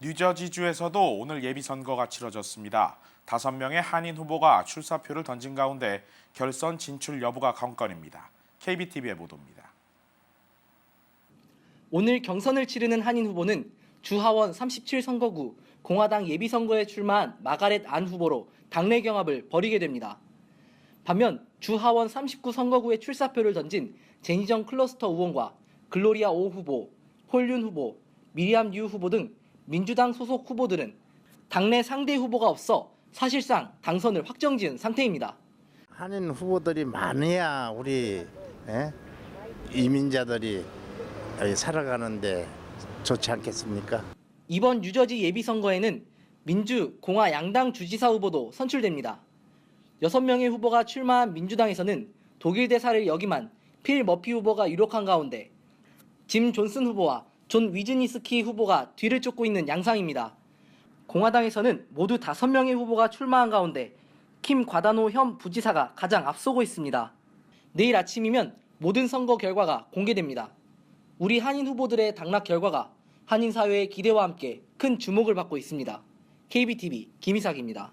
뉴저지주에서도 오늘 예비선거가 치러졌습니다. 다섯 명의 한인 후보가 출사표를 던진 가운데 결선 진출 여부가 관건입니다. KBTV의 보도입니다. 오늘 경선을 치르는 한인 후보는 주하원 37선거구 공화당 예비선거에 출마한 마가렛 안 후보로 당내 경합을 벌이게 됩니다. 반면 주하원 39선거구에 출사표를 던진 제니정 클러스터 의원과 글로리아 오 후보, 홀윤 후보, 미리암 유 후보 등 민주당 소속 후보들은 당내 상대 후보가 없어 사실상 당선을 확정지은 상태입니다. 한인 후보들이 많아야 우리 예? 이민자들이 살아가는데 좋지 않겠습니까? 이번 뉴저지 예비선거에는 민주, 공화 양당 주지사 후보도 선출됩니다. 6명의 후보가 출마한 민주당에서는 독일 대사를 역임한 필 머피 후보가 유력한 가운데 짐 존슨 후보와 존 위즈니스키 후보가 뒤를 쫓고 있는 양상입니다. 공화당에서는 모두 5명의 후보가 출마한 가운데 킴 과다노 현 부지사가 가장 앞서고 있습니다. 내일 아침이면 모든 선거 결과가 공개됩니다. 우리 한인 후보들의 당락 결과가 한인 사회의 기대와 함께 큰 주목을 받고 있습니다. KBTV 김희삭입니다.